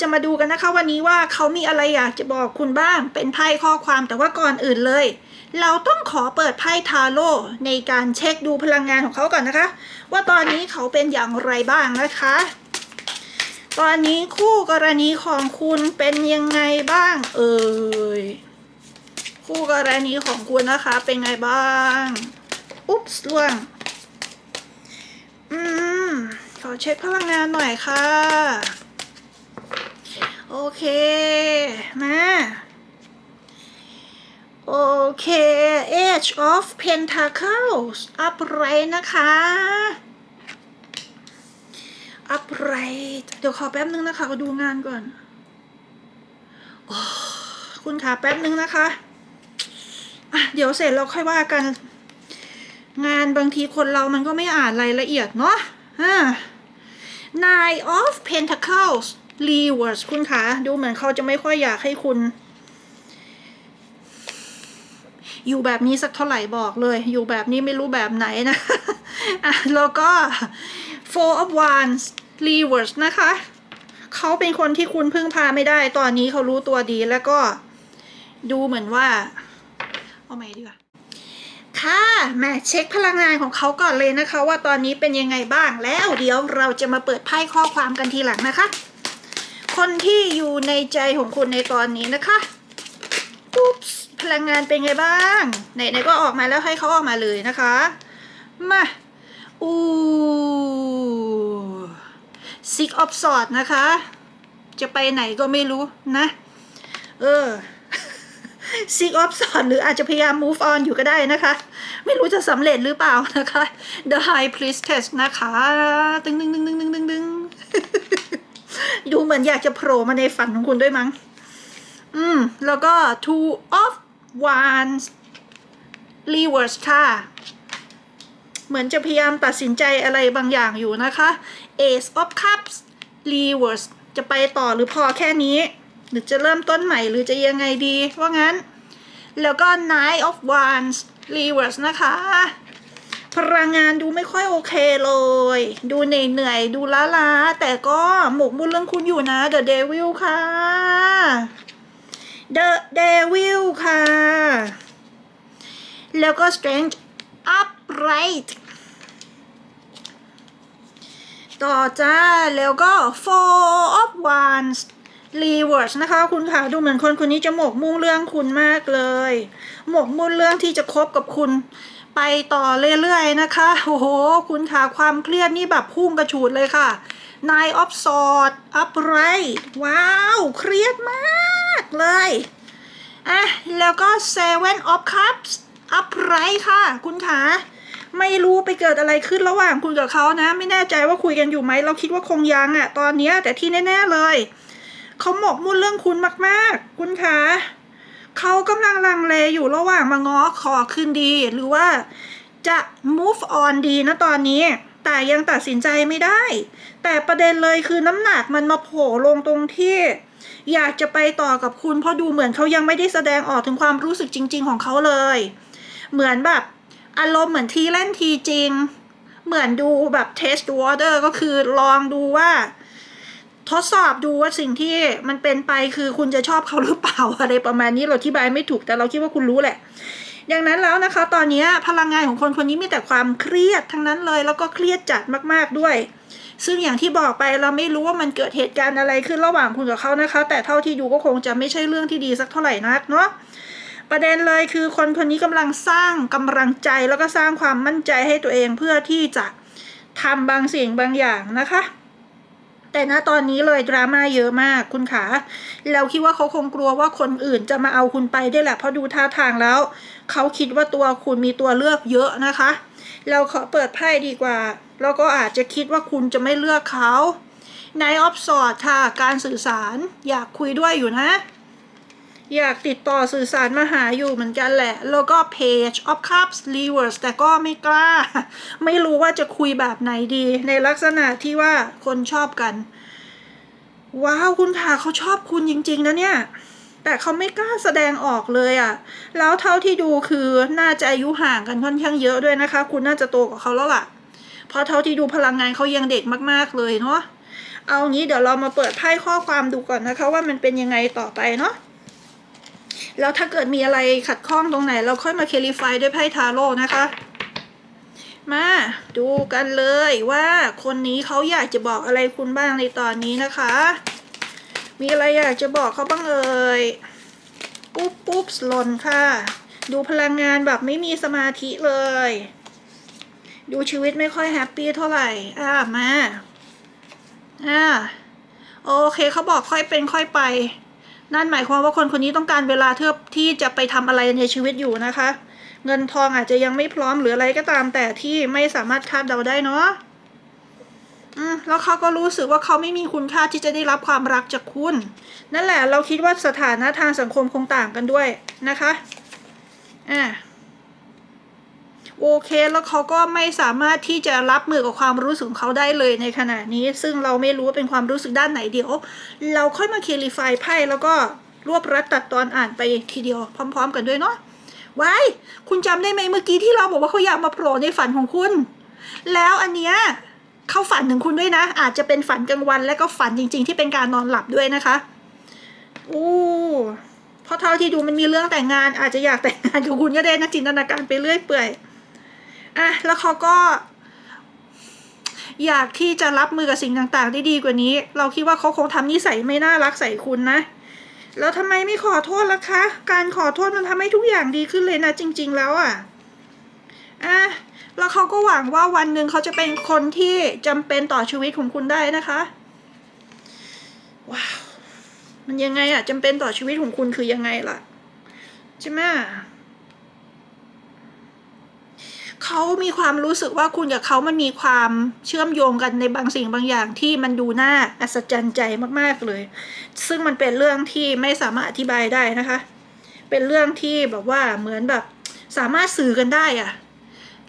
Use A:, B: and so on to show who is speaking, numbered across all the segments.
A: จะมาดูกันนะคะวันนี้ว่าเขามีอะไรอยากจะบอกคุณบ้าง เป็นไพ่ข้อความแต่ว่าก่อนอื่นเลย เราต้องขอเปิดไพ่ทาโร่ในการเช็คดูพลังงานของเขาก่อนนะคะ ว่าตอนนี้เขาเป็นอย่างไรบ้างนะคะ ตอนนี้คู่กรณีของคุณเป็นยังไงบ้าง เอ่ยคู่กรณีของคุณนะคะเป็นไงบ้าง อุ๊บส์ล่วง อืม ขอเช็คพลังงานหน่อยค่ะ โอเค มา โอเค Age of Pentacles upright นะคะ upright เดี๋ยวขอแป๊บนึงนะคะขอดูงานก่อนอคุณขาแป๊บนึงนะคะะเดี๋ยวเสร็จเราค่อยว่ากัน งานบางทีคนเรามันก็ไม่อ่านรายละเอียดเนาะอ่า Nine of Pentacles Reverse คุณคะดูเหมือนเขาจะไม่ค่อยอยากให้คุณ อยู่แบบนี้สักเท่าไหร่บอกเลย อยู่แบบนี้ไม่รู้แบบไหนนะอะแล้วก็ Four of Wands Reverse นะคะเขาเป็นคนที่คุณพึ่งพาไม่ได้ ตอนนี้เขารู้ตัวดีแล้วก็ดูเหมือนว่าเอาใหม่ดีกว่าค่ะแม่เช็คพลังงานของเขาก่อนเลยนะคะ ว่าตอนนี้เป็นยังไงบ้างแล้วเดี๋ยวเราจะมาเปิดไพ่ข้อความกันทีหลังนะคะ คนที่อยู่ในใจของคุณในตอนนี้นะคะปุ๊บพลังงานเป็นไงบ้าง ไหนๆก็ออกมาแล้วให้เขาออกมาเลยนะคะ มาอู้ซิกออฟสอดนะคะ จะไปไหนก็ไม่รู้นะ เออซิกออฟสอนหรืออาจจะพยายาม move on อยู่ก็ได้นะคะ ไม่รู้จะสำเร็จหรือเปล่านะคะ The High Priestess นะคะ ตึงตึงตึงตึงตึงตึงตึง ดูเหมือนอยากจะโผล่มาในฝันของคุณด้วยมั้ง อืม แล้วก็ Two of Wands Reverse ค่ะเหมือนจะพยายามตัดสินใจอะไรบางอย่างอยู่นะคะ Ace of Cups Reverse จะไปต่อหรือพอแค่นี้ หรือจะเริ่มต้นใหม่หรือจะยังไงดี ว่างั้น แล้วก็ Nine of Wands Reverse นะคะ พลังงานดูไม่ค่อยโอเคเลย ดูเหนื่อยๆดูล้าๆแต่ก็หมกมุ่นเรื่องคุณอยู่นะ The Devil ค่ะ The Devil ค่ะ แล้วก็ Strange Upright ต่อจ้า แล้วก็ Four of Wands Reverse นะคะ คุณค่ะ ดูเหมือนคนคนนี้จะหมกมุ่งเรื่องคุณมากเลย หมกมุ่นเรื่องที่จะคบกับคุณ ไปต่อเรื่อยๆนะคะ โอ้โห คุณค่ะความเครียดนี่แบบพุ่งกระฉูดเลยค่ะ Nine of Swords Upright ว้าว เครียดมากเลย อะ แล้วก็ Seven of Cups Upright ค่ะ คุณค่ะไม่รู้ไปเกิดอะไรขึ้นระหว่างคุณกับเขานะ ไม่แน่ใจว่าคุยกันอยู่ไหม เราคิดว่าคงยังอะตอนเนี้ยแต่ที่แน่ ๆเลย เขาหมกมุ่นเรื่องคุณมาก ๆ คุณคะ เขากำลังลังเลอยู่ระหว่างมาง้อขอคืนดี หรือว่าจะ move on ดีนะตอนนี้ แต่ยังตัดสินใจไม่ได้ แต่ประเด็นเลยคือน้ำหนักมันมาโผล่ลงตรงที่ อยากจะไปต่อกับคุณเพราะดูเหมือนเขายังไม่ได้แสดงออกถึงความรู้สึกจริง ๆ ของเขาเลย เหมือนแบบอารมณ์เหมือนทีเล่นทีจริง เหมือนดูแบบ test water ก็คือลองดูว่า ทดสอบดูว่าสิ่งที่มันเป็นไปคือคุณจะชอบเขาหรือเปล่าอะไรประมาณนี้เราอธิบายไม่ถูกแต่เราคิดว่าคุณรู้แหละดังนั้นแล้วนะคะ ตอนนี้พลังงานของคนคนนี้มีแต่ความเครียดทั้งนั้นเลยแล้วก็เครียดจัดมากๆด้วย ซึ่งอย่างที่บอกไปเราไม่รู้ว่ามันเกิดเหตุการณ์อะไรขึ้นระหว่างคุณกับเขานะคะ แต่เท่าที่ดูก็คงจะไม่ใช่เรื่องที่ดีสักเท่าไหร่นักเนาะประเด็นเลยคือคนคนนี้กำลังสร้างกำลังใจแล้วก็สร้างความมั่นใจให้ตัวเองเพื่อที่จะทำบางสิ่งบางอย่างนะคะ แต่ณตอนนี้เลยดราม่าเยอะมากคุณขาเราคิดว่าเขาคงกลัวว่าคนอื่นจะมาเอาคุณไปได้แหละเพราะดูท่าทางแล้ว เขาคิดว่าตัวคุณมีตัวเลือกเยอะนะคะ เราขอเปิดไพ่ดีกว่า แล้วก็อาจจะคิดว่าคุณจะไม่เลือกเขาในออฟสอดค่ะ การสื่อสารอยากคุยด้วยอยู่นะ อยากติดต่อสื่อสารมาหาอยู่เหมือนกันแหละ แล้วก็ page of cups reverse แต่ก็ไม่กล้า ไม่รู้ว่าจะคุยแบบไหนดี ในลักษณะที่ว่าคนชอบกัน ว้าวคุณค่ะเขาชอบคุณจริง ๆ นะเนี่ย แต่เขาไม่กล้าแสดงออกเลยอะ่ะ แล้วเท่าที่ดูคือน่าจะอายุห่างกันค่อนข้างเยอะด้วยนะคะ คุณน่าจะโตกว่าเขาแล้วล่ะ เพราะเท่าที่ดูพลังงานเขายังเด็กมาก ๆเลยเนาะ เอางี้เดี๋ยวเรามาเปิดไพ่ข้อความดูก่อนนะคะ ว่ามันเป็นยังไงต่อไปเนาะ แล้วถ้าเกิดมีอะไรขัดข้องตรงไหน เราค่อยมาเคลิฟายด้วยไพ่ทาโร่นะคะ มาดูกันเลยว่าคนนี้เขาอยากจะบอกอะไรคุณบ้างในตอนนี้นะคะ มีอะไรอยากจะบอกเขาบ้างเอ่ยปุ๊บปุ๊บหล่นค่ะ ดูพลังงานแบบไม่มีสมาธิเลย ดูชีวิตไม่ค่อยแฮปปี้เท่าไหร่ อ่ามา อ่า โอเคเขาบอกค่อยเป็นค่อยไป นั่นหมายความว่าคนคนนี้ต้องการเวลาเท่าที่จะไปทำอะไรในชีวิตอยู่นะคะ เงินทองอาจจะยังไม่พร้อมหรืออะไรก็ตาม แต่ที่ไม่สามารถคาดเดาได้เนาะอืมแล้วเขาก็รู้สึกว่าเขาไม่มีคุณค่าที่จะได้รับความรักจากคุณ นั่นแหละ เราคิดว่าสถานะทางสังคมคงต่างกันด้วยนะคะอ่า โอเคแล้วเขาก็ไม่สามารถที่จะรับมือกับความรู้สึกของเขาได้เลยในขณะนี้ ซึ่งเราไม่รู้ว่าเป็นความรู้สึกด้านไหนเดี๋ยว เราค่อยมาเคลิฟายไพ่แล้วก็รวบรัดตัดตอนอ่านไปทีเดียวพร้อม ๆ กันด้วยเนาะไว้คุณจำได้ไหมเมื่อกี้ที่เราบอกว่าเขาอยากมาโผล่ในฝันของคุณ แล้วอันเนี้ยเขาฝันถึงคุณด้วยนะ อาจจะเป็นฝันกลางวันและก็ฝันจริง ๆ ที่เป็นการนอนหลับด้วยนะคะอู้เพราะเท่าที่ดูมันมีเรื่องแต่งงานอาจจะอยากแต่งงานกับคุณก็ได้นะจินตนาการไปเรื่อยเปื่อย อะแล้วเขาก็ อยากที่จะรับมือกับสิ่งต่างๆ ได้ดีกว่านี้ เราคิดว่าเขาคงทำนิสัยไม่น่ารักใส่คุณนะ แล้วทำไมไม่ขอโทษล่ะคะ การขอโทษมันทำให้ทุกอย่างดีขึ้นเลยนะจริง ๆ แล้วอะอะแล้วเขาก็หวังว่าวันหนึ่งเขาจะเป็นคนที่จำเป็นต่อชีวิตของคุณได้นะคะว้าวมันยังไงอะจำเป็นต่อชีวิตของคุณคือยังไงล่ะใช่ไหม เขามีความรู้สึกว่าคุณกับเขามันมีความเชื่อมโยงกันในบางสิ่งบางอย่างที่มันดูน่าอัศจรรย์ใจมากๆเลย ซึ่งมันเป็นเรื่องที่ไม่สามารถอธิบายได้นะคะ เป็นเรื่องที่แบบว่าเหมือนแบบสามารถสื่อกันได้อะ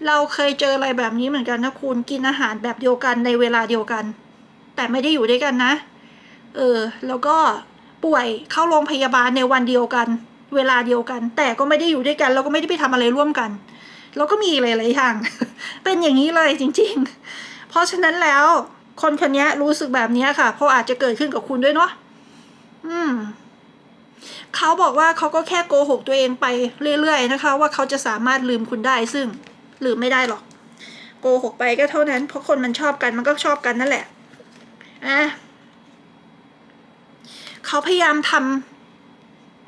A: เราเคยเจออะไรแบบนี้เหมือนกันนะคุณกินอาหารแบบเดียวกันในเวลาเดียวกัน แต่ไม่ได้อยู่ด้วยกันนะ เออ แล้วก็ป่วยเข้าโรงพยาบาลในวันเดียวกัน เวลาเดียวกัน แต่ก็ไม่ได้อยู่ด้วยกัน แล้วก็ไม่ได้ไปทำอะไรร่วมกัน แล้วก็มีหลายๆอย่าง เป็นอย่างนี้เลยจริง ๆ เพราะฉะนั้นแล้วคนคนนี้รู้สึกแบบนี้ค่ะ เพราะอาจจะเกิดขึ้นกับคุณด้วยเนาะอืมเขาบอกว่าเขาก็แค่โกหกตัวเองไปเรื่อย ๆ นะคะ ว่าเขาจะสามารถลืมคุณได้ซึ่งลืมไม่ได้หรอก โกหกไปก็เท่านั้น เพราะคนมันชอบกันมันก็ชอบกันนั่นแหละอะเขาพยายามทำ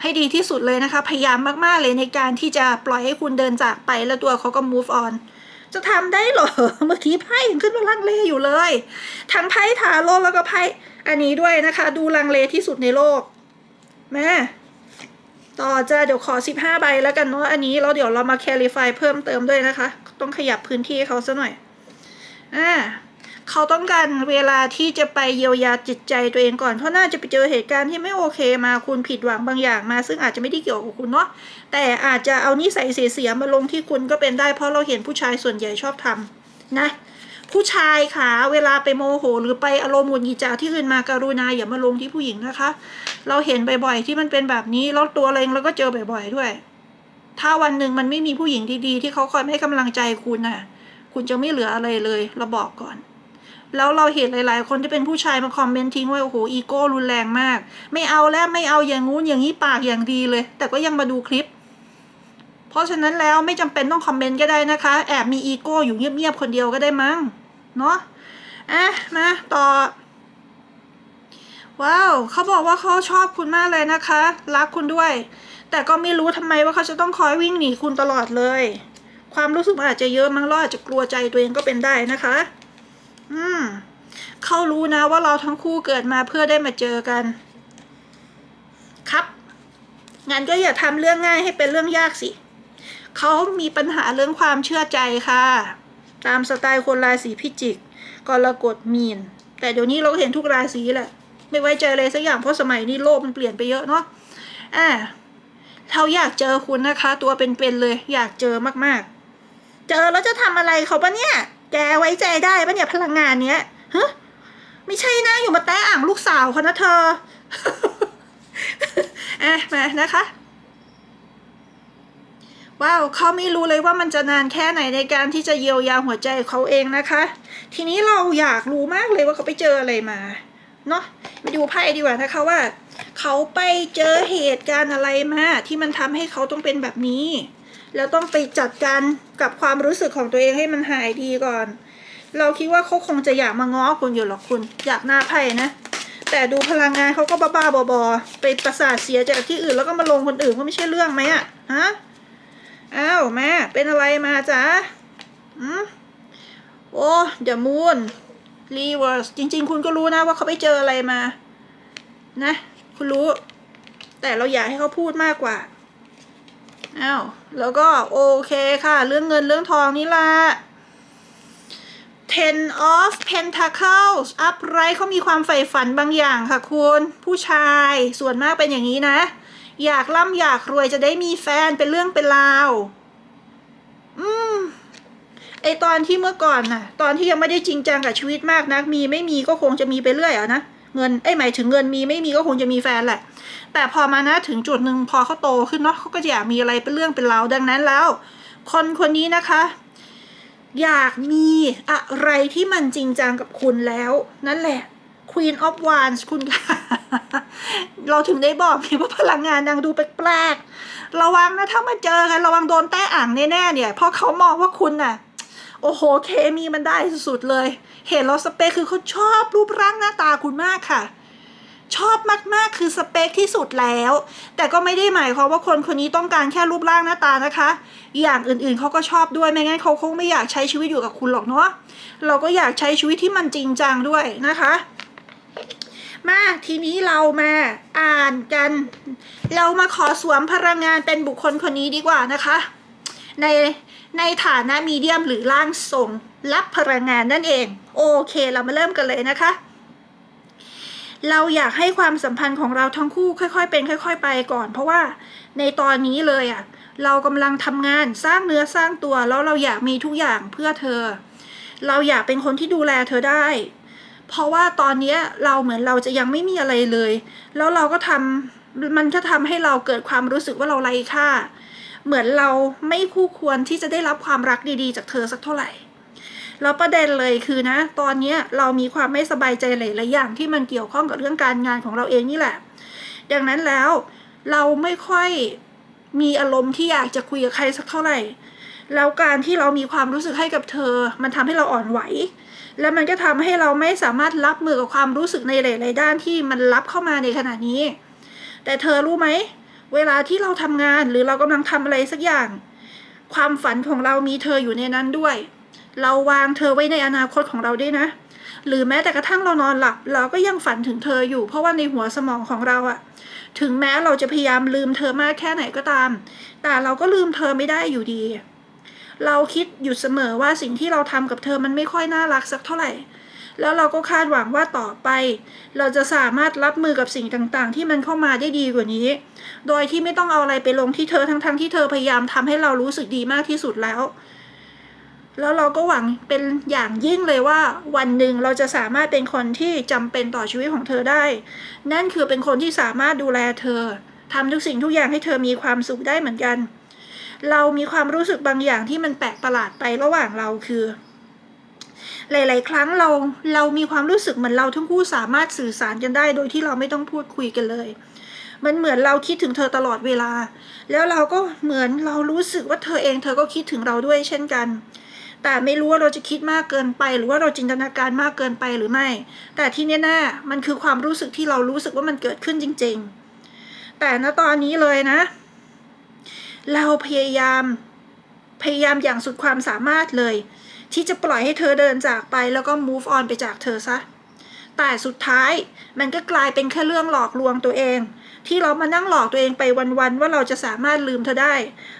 A: ให้ดีที่สุดเลยนะคะ พยายามมากๆเลยในการที่จะปล่อยให้คุณเดินจากไปแล้วตัวเขาก็ move on จะทำได้เหรอ เมื่อกี้ไพ่ยังขึ้นมาลังเลอยู่เลย ทั้งไพ่ทาโร่แล้วก็ไพ่อันนี้ด้วยนะคะ ดูลังเลที่สุดในโลกแม่ต่อจะเดี๋ยวขอ 15 ใบแล้วกันเนาะอันนี้แล้วเดี๋ยวเรามา clarify เพิ่มเติมด้วยนะคะ ต้องขยับพื้นที่เขาซะหน่อย อ่า เขาต้องการเวลาที่จะไปเยียวยาจิตใจตัวเองก่อน เพราะน่าจะไปเจอเหตุการณ์ที่ไม่โอเคมาคุณผิดหวังบางอย่างมา ซึ่งอาจจะไม่ได้เกี่ยวกับคุณเนาะแต่อาจจะเอานิสัยเสียมาลงที่คุณก็เป็นได้ เพราะเราเห็นผู้ชายส่วนใหญ่ชอบทำนะ ผู้ชายค่ะเวลาไปโมโห หรือไปอารมณ์หงุดหงิดจากที่อื่นมาการุณาอย่ามาลงที่ผู้หญิงนะคะ เราเห็นบ่อยๆที่มันเป็นแบบนี้แล้วตัวเราเองเราก็เจอบ่อยๆด้วย ถ้าวันหนึ่งมันไม่มีผู้หญิงดีๆ ที่เขาคอยให้กำลังใจคุณน่ะ คุณจะไม่เหลืออะไรเลยเราบอกก่อน แล้วเราเห็นหลาย ๆ คนที่เป็นผู้ชายมาคอมเมนต์ทิ้งไว้โอ้โหอีโก้รุนแรงมาก ไม่เอาแล้วไม่เอาอย่างงู้นอย่างนี้ปากอย่างดีเลย แต่ก็ยังมาดูคลิป เพราะฉะนั้นแล้วไม่จำเป็นต้องคอมเมนต์ก็ได้นะคะ แอบมีอีโก้อยู่เงียบ ๆ คนเดียวก็ได้มั้งเนาะอะมาต่อว้าวเขาบอกว่าเขาชอบคุณมากเลยนะคะ รักคุณด้วย แต่ก็ไม่รู้ทำไมว่าเขาจะต้องคอยวิ่งหนีคุณตลอดเลย ความรู้สึกอาจจะเยอะมั้งเราอาจจะกลัวใจตัวเองก็เป็นได้นะคะ อืมเขารู้นะว่าเราทั้งคู่เกิดมาเพื่อได้มาเจอกัน ครับ งั้นก็อย่าทำเรื่องง่ายให้เป็นเรื่องยากสิ เขามีปัญหาเรื่องความเชื่อใจค่ะ ตามสไตล์คนราศีพิจิกกรกฎมีน แต่เดี๋ยวนี้เราเห็นทุกราศีแหละ ไม่ไว้ใจอะไรสักอย่างเพราะสมัยนี้โลกมันเปลี่ยนไปเยอะเนาะอ่าเขาอยากเจอคุณนะคะ ตัวเป็นๆเลย อยากเจอมากๆ เจอแล้วจะทำอะไรเขาปะเนี่ย แกไว้ใจได้ปะเนี่ยพลังงานเนี้ยฮะไม่ใช่นะอยู่มาแตะอ่างลูกสาวเขานะเธออะมานะคะว้าวเขาไม่รู้เลยว่ามันจะนานแค่ไหนในการที่จะเยียวยาหัวใจเขาเองนะคะ ทีนี้เราอยากรู้มากเลยว่าเขาไปเจออะไรมาเนาะไปดูไพ่ดีกว่านะคะว่า เขาไปเจอเหตุการณ์อะไรมาที่มันทำให้เขาต้องเป็นแบบนี้ แล้วต้องไปจัดการกับความรู้สึกของตัวเองให้มันหายดีก่อน เราคิดว่าเขาคงจะอยากมาง้อคุณอยู่หรอกคุณอยากหน้าไพ่นะ แต่ดูพลังงานเขาก็บ้าๆบอๆไปประสาทเสียจากที่อื่นแล้วก็มาลงคนอื่นก็ไม่ใช่เรื่องไหมอะฮะอ้าวแม่เป็นอะไรมาจ๊ะอืมโอ้เดอะมูนรีเวิร์สจริง ๆ คุณก็รู้นะว่าเขาไปเจออะไรมา นะ คุณรู้ แต่เราอยากให้เขาพูดมากกว่า อ้าวแล้วก็โอเคค่ะ เรื่องเงินเรื่องทองนี่ละ Ten of Pentacles อัพไรเขามีความใฝ่ฝันบางอย่างค่ะคุณผู้ชายส่วนมากเป็นอย่างนี้นะ อยากร่ำอยากรวยจะได้มีแฟนเป็นเรื่องเป็นราวอืมไอตอนที่เมื่อก่อนน่ะ ตอนที่ยังไม่ได้จริงจังกับชีวิตมากนัก มีไม่มีก็คงจะมีไปเรื่อยอะนะ เงินไอยหมายถึงเงินมีไม่มีก็คงจะมีแฟนแหละ แต่พอมานะถึงจุดหนึ่งพอเขาโตขึ้นเนาะเขาก็อยากมีอะไรเป็นเรื่องเป็นราวดังนั้นแล้ว คนคนนี้นะคะ อยากมีอะไรที่มันจริงจังกับคุณแล้ว นั่นแหละ Queen of Wands คุณค่ะ เราถึงได้บอกไงว่าพลังงานนางดูแปลกๆ ระวังนะถ้ามาเจอกันระวังโดนแต้อ่างแน่ๆเนี่ย เพราะเขามองว่าคุณน่ะ โอ้โห เคมีมันได้สุดๆเลย เห็นแล้วสเปคคือเขาชอบรูปร่างหน้าตาคุณมากค่ะ ชอบมากๆคือสเปคที่สุดแล้ว แต่ก็ไม่ได้หมายความว่าคนคนนี้ต้องการแค่รูปร่างหน้าตานะคะ อย่างอื่นๆเขาก็ชอบด้วยไม่งั้นเขาคงไม่อยากใช้ชีวิตอยู่กับคุณหรอกเนาะเราก็อยากใช้ชีวิตที่มันจริงจังด้วยนะคะมาทีนี้เรามาอ่านกัน เรามาขอสวมพลังงานเป็นบุคคลคนนี้ดีกว่านะคะ ในในฐานะมีเดียมหรือร่างทรงรับพลังงานนั่นเอง โอเคเรามาเริ่มกันเลยนะคะ เราอยากให้ความสัมพันธ์ของเราทั้งคู่ค่อยๆ เป็นค่อย ๆ ไปก่อน เพราะว่าในตอนนี้เลยอะ่ะเรากำลังทำงานสร้างเนื้อสร้างตัวแล้วเราอยากมีทุกอย่างเพื่อเธอ เราอยากเป็นคนที่ดูแลเธอได้ เพราะว่าตอนนี้เราเหมือนเราจะยังไม่มีอะไรเลย แล้วเราก็ทำมันก็ทำให้เราเกิดความรู้สึกว่าเราไร้ค่า เหมือนเราไม่คู่ควรที่จะได้รับความรักดีๆ จากเธอสักเท่าไหร่แล้วประเด็นเลยคือนะ ตอนนี้เรามีความไม่สบายใจหลายๆอย่างที่มันเกี่ยวข้องกับเรื่องการงานของเราเองนี่แหละ ดังนั้นแล้วเราไม่ค่อยมีอารมณ์ที่อยากจะคุยกับใครสักเท่าไหร่ แล้วการที่เรามีความรู้สึกให้กับเธอ มันทำให้เราอ่อนไหว แล้วมันก็ทำให้เราไม่สามารถรับมือกับความรู้สึกในหลาย ๆ ด้านที่มันรับเข้ามาในขณะนี้ แต่เธอรู้ไหม เวลาที่เราทำงานหรือเรากำลังทำอะไรสักอย่าง ความฝันของเรามีเธออยู่ในนั้นด้วย เราวางเธอไว้ในอนาคตของเราด้วยนะ หรือแม้แต่กระทั่งเรานอนหลับ เราก็ยังฝันถึงเธออยู่ เพราะว่าในหัวสมองของเราอะถึงแม้เราจะพยายามลืมเธอมากแค่ไหนก็ตาม แต่เราก็ลืมเธอไม่ได้อยู่ดี เราคิดอยู่เสมอว่าสิ่งที่เราทำกับเธอมันไม่ค่อยน่ารักสักเท่าไหร่ แล้วเราก็คาดหวังว่าต่อไป เราจะสามารถรับมือกับสิ่งต่างๆ ที่มันเข้ามาได้ดีกว่านี้ โดยที่ไม่ต้องเอาอะไรไปลงที่เธอทั้งๆที่เธอพยายามทำให้เรารู้สึกดีมากที่สุดแล้ว แล้วเราก็หวังเป็นอย่างยิ่งเลยว่าวันหนึ่งเราจะสามารถเป็นคนที่จำเป็นต่อชีวิตของเธอได้ นั่นคือเป็นคนที่สามารถดูแลเธอทำทุกสิ่งทุกอย่างให้เธอมีความสุขได้เหมือนกัน เรามีความรู้สึกบางอย่างที่มันแปลกประหลาดไประหว่างเราคือ หลาย ๆ ครั้งเราเรามีความรู้สึกเหมือนเราทั้งคู่สามารถสื่อสารกันได้ โดยที่เราไม่ต้องพูดคุยกันเลย มันเหมือนเราคิดถึงเธอตลอดเวลา แล้วเราก็เหมือนเรารู้สึกว่าเธอเองเธอก็คิดถึงเราด้วยเช่นกัน แต่ไม่รู้ว่าเราจะคิดมากเกินไป หรือว่าเราจินตนาการมากเกินไปหรือไม่ แต่ที่แน่ๆมันคือความรู้สึกที่เรารู้สึกว่ามันเกิดขึ้นจริง ๆ แต่ณตอนนี้เลยนะ เราพยายามพยายามอย่างสุดความสามารถเลย ที่จะปล่อยให้เธอเดินจากไปแล้วก็ move on ไปจากเธอซะ แต่สุดท้ายมันก็กลายเป็นแค่เรื่องหลอกลวงตัวเอง ที่เรามานั่งหลอกตัวเองไปวันๆว่าเราจะสามารถลืมเธอได้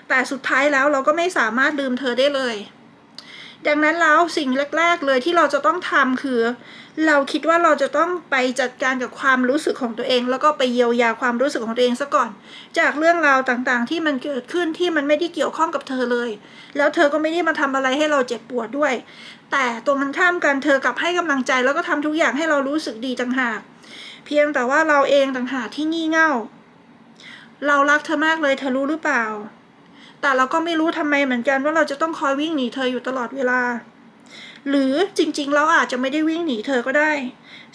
A: แต่สุดท้ายแล้วเราก็ไม่สามารถลืมเธอได้เลย ดังนั้นแล้วสิ่งแรก ๆ เลยที่เราจะต้องทำคือ เราคิดว่าเราจะต้องไปจัดการกับความรู้สึกของตัวเอง แล้วก็ไปเยียวยาความรู้สึกของตัวเองซะก่อน จากเรื่องราวต่างๆ ที่มันเกิดขึ้นที่มันไม่ได้เกี่ยวข้องกับเธอเลย แล้วเธอก็ไม่ได้มาทำอะไรให้เราเจ็บปวดด้วย แต่ตรงกันข้ามกันเธอกลับให้กำลังใจแล้วก็ทำทุกอย่างให้เรารู้สึกดีต่างหาก เพียงแต่ว่าเราเองต่างหากที่งี่เง่า เรารักเธอมากเลยเธอรู้หรือเปล่า แต่เราก็ไม่รู้ทำไมเหมือนกันว่าเราจะต้องคอยวิ่งหนีเธออยู่ตลอดเวลา หรือจริงๆ เราอาจจะไม่ได้วิ่งหนีเธอก็ได้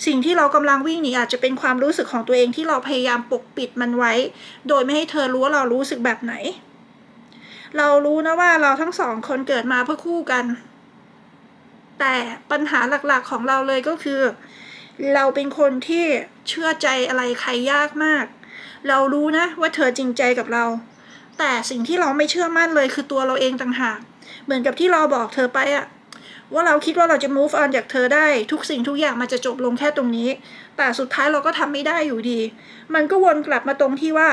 A: สิ่งที่เรากำลังวิ่งหนีอาจจะเป็นความรู้สึกของตัวเองที่เราพยายามปกปิดมันไว้ โดยไม่ให้เธอรู้ว่าเรารู้สึกแบบไหน เรารู้นะว่าเราทั้งสองคนเกิดมาเพื่อคู่กัน แต่ปัญหาหลักๆของเราเลยก็คือ เราเป็นคนที่เชื่อใจอะไรใครยากมาก เรารู้นะว่าเธอจริงใจกับเรา แต่สิ่งที่เราไม่เชื่อมั่นเลยคือตัวเราเองต่างหาก เหมือนกับที่เราบอกเธอไปอะ ว่าเราคิดว่าเราจะ move on จากเธอได้ทุกสิ่งทุกอย่างมันจะจบลงแค่ตรงนี้ แต่สุดท้ายเราก็ทำไม่ได้อยู่ดี มันก็วนกลับมาตรงที่ว่า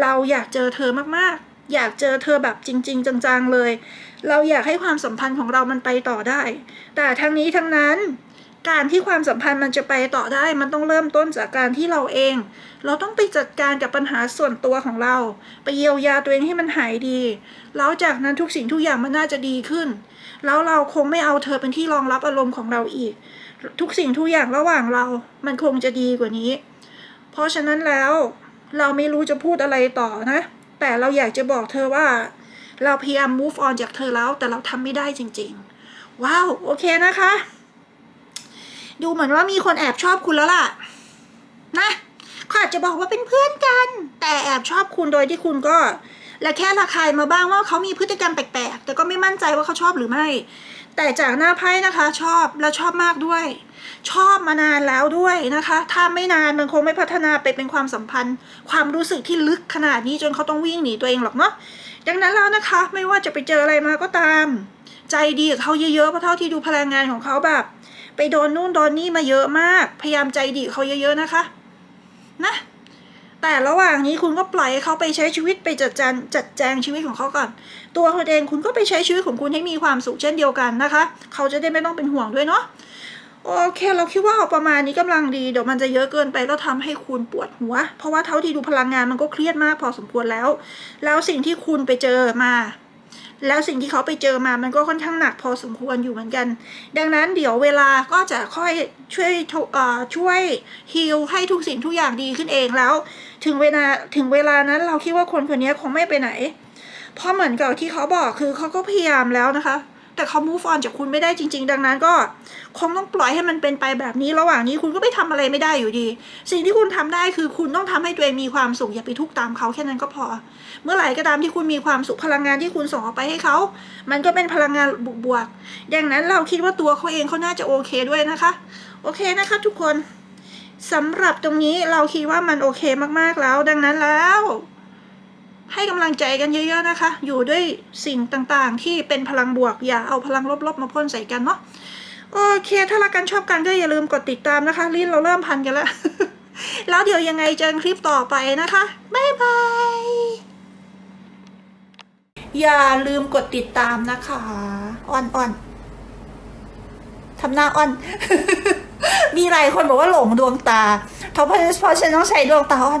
A: เราอยากเจอเธอมากๆ อยากเจอเธอแบบจริง ๆ จังๆเลย เราอยากให้ความสัมพันธ์ของเรามันไปต่อได้ แต่ทั้งนี้ทั้งนั้น การที่ความสัมพันธ์มันจะไปต่อได้ มันต้องเริ่มต้นจากการที่เราเอง เราต้องไปจัดการกับปัญหาส่วนตัวของเรา ไปเยียวยาตัวเองให้มันหายดี แล้วจากนั้นทุกสิ่งทุกอย่างมันน่าจะดีขึ้น แล้วเราคงไม่เอาเธอเป็นที่รองรับอารมณ์ของเราอีก ทุกสิ่งทุกอย่างระหว่างเรา มันคงจะดีกว่านี้ เพราะฉะนั้นแล้วเราไม่รู้จะพูดอะไรต่อนะ แต่เราอยากจะบอกเธอว่า เราพยายาม move on จากเธอแล้ว แต่เราทำไม่ได้จริง ๆ ว้าว โอเคนะคะ ดูเหมือนว่ามีคนแอบชอบคุณแล้วล่ะ นะเขาอาจจะบอกว่าเป็นเพื่อนกัน แต่แอบชอบคุณโดยที่คุณก็ และแค่ระคายมาบ้างว่าเขามีพฤติกรรมแปลกๆ แต่ก็ไม่มั่นใจว่าเขาชอบหรือไม่ แต่จากหน้าไพ่นะคะชอบและชอบมากด้วย ชอบมานานแล้วด้วยนะคะ ถ้าไม่นานมันคงไม่พัฒนาไปเป็นความสัมพันธ์ ความรู้สึกที่ลึกขนาดนี้จนเขาต้องวิ่งหนีตัวเองหรอกเนาะดังนั้นแล้วนะคะไม่ว่าจะไปเจออะไรมาก็ตาม ใจดีกับเขาเยอะๆเพราะเท่าที่ดูพลังงานของเขาแบบ ไปโดนนู่นโดนนี่มาเยอะมาก พยายามใจดีเขาเยอะๆนะคะ นะ แต่ระหว่างนี้คุณก็ปล่อยให้เขาไปใช้ชีวิตไปจัดจานจัดแจงชีวิตของเขาก่อน ตัวคุณเองคุณก็ไปใช้ชีวิตของคุณให้มีความสุขเช่นเดียวกันนะคะ เขาจะได้ไม่ต้องเป็นห่วงด้วยเนาะโอเค เราคิดว่าเอาประมาณนี้กำลังดี เดี๋ยวมันจะเยอะเกินไปแล้วทำให้คุณปวดหัว เพราะว่าเท่าที่ดูพลังงานมันก็เครียดมากพอสมควรแล้ว แล้วสิ่งที่คุณไปเจอมา แล้วสิ่งที่เขาไปเจอมามันก็ค่อนข้างหนักพอสมควรอยู่เหมือนกัน ดังนั้นเดี๋ยวเวลาก็จะค่อยช่วยช่วยฮิลให้ทุกสิ่งทุกอย่างดีขึ้นเองแล้ว ถึงเวลาถึงเวลานั้นเราคิดว่าคนคนนี้คงไม่ไปไหน เพราะเหมือนกับที่เขาบอกคือเขาก็พยายามแล้วนะคะ แต่เขา move on จากคุณไม่ได้จริง ๆ ดังนั้นก็คงต้องปล่อยให้มันเป็นไปแบบนี้ ระหว่างนี้คุณก็ไปทำอะไรไม่ได้อยู่ดี สิ่งที่คุณทำได้คือคุณต้องทำให้ตัวเองมีความสุขอย่าไปทุกข์ตามเขาแค่นั้นก็พอ เมื่อไหร่ก็ตามที่คุณมีความสุขพลังงานที่คุณส่งออกไปให้เขา มันก็เป็นพลังงานบวกๆดังนั้นเราคิดว่าตัวเขาเองเขาน่าจะโอเคด้วยนะคะ โอเคนะคะทุกคนสำหรับตรงนี้เราคิดว่ามันโอเคมากๆแล้ว ดังนั้นแล้ว ให้กำลังใจกันเยอะๆนะคะ อยู่ด้วยสิ่งต่างๆ ที่เป็นพลังบวกอย่าเอาพลังลบๆมาพ่นใส่กันเนาะโอเค ถ้ารักกันชอบกันก็อย่าลืมกดติดตามนะคะลิ้นเราเริ่มพันกันแล้ว แล้วเดี๋ยวยังไงเจอกันคลิปต่อไปนะคะบ๊ายบายอย่าลืมกดติดตามนะคะอ่อนอ่อนทำหน้าอ่อน มีหลายคนบอกว่าหลงดวงตาเพราะเพราะฉันต้องใช้ดวงตาอ่อน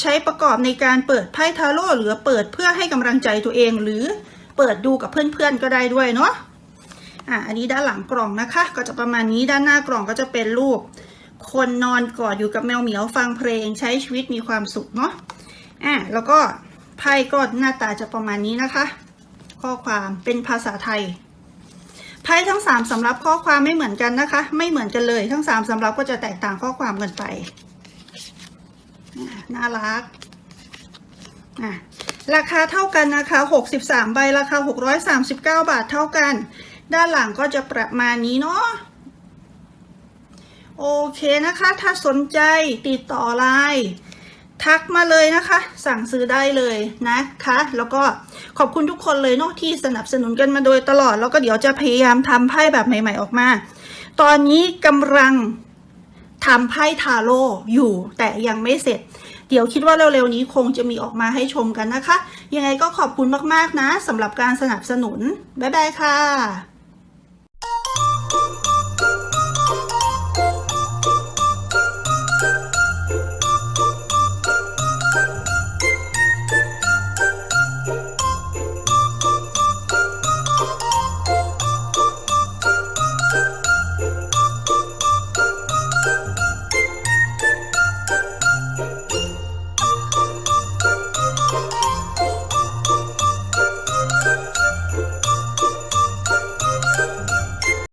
B: ใช้ประกอบในการเปิดไพ่ทาโร่หรือเปิดเพื่อให้กำลังใจตัวเองหรือเปิดดูกับเพื่อนๆก็ได้ด้วยเนาะอะอันนี้ด้านหลังกล่องนะคะ ก็จะประมาณนี้ด้านหน้ากล่องก็จะเป็นรูป คนนอนกอดอยู่กับแมวเหมียวฟังเพลงใช้ชีวิตมีความสุขเนาะอะแล้วก็ไพ่ก็หน้าตาจะประมาณนี้นะคะ ข้อความเป็นภาษาไทยไพ่ทั้งสามสำรับข้อความไม่เหมือนกันนะคะ ไม่เหมือนกันเลยทั้งสามสำรับก็จะแตกต่างข้อความกันไป น่ารักราคาเท่ากันนะคะ 63 ใบราคา 639 บาทเท่ากัน ด้านหลังก็จะประมาณนี้เนาะโอเคนะคะ ถ้าสนใจติดต่อไลน์ทักมาเลยนะคะ สั่งซื้อได้เลยนะคะ แล้วก็ขอบคุณทุกคนเลยเนาะที่สนับสนุนกันมาโดยตลอด แล้วก็เดี๋ยวจะพยายามทำไพ่แบบใหม่ ๆออกมา ตอนนี้กำลัง ทำไพ่ทาโร่อยู่แต่ยังไม่เสร็จ เดี๋ยวคิดว่าเร็วๆนี้คงจะมีออกมาให้ชมกันนะคะ ยังไงก็ขอบคุณมากๆนะสำหรับการสนับสนุน บ๊ายบายค่ะ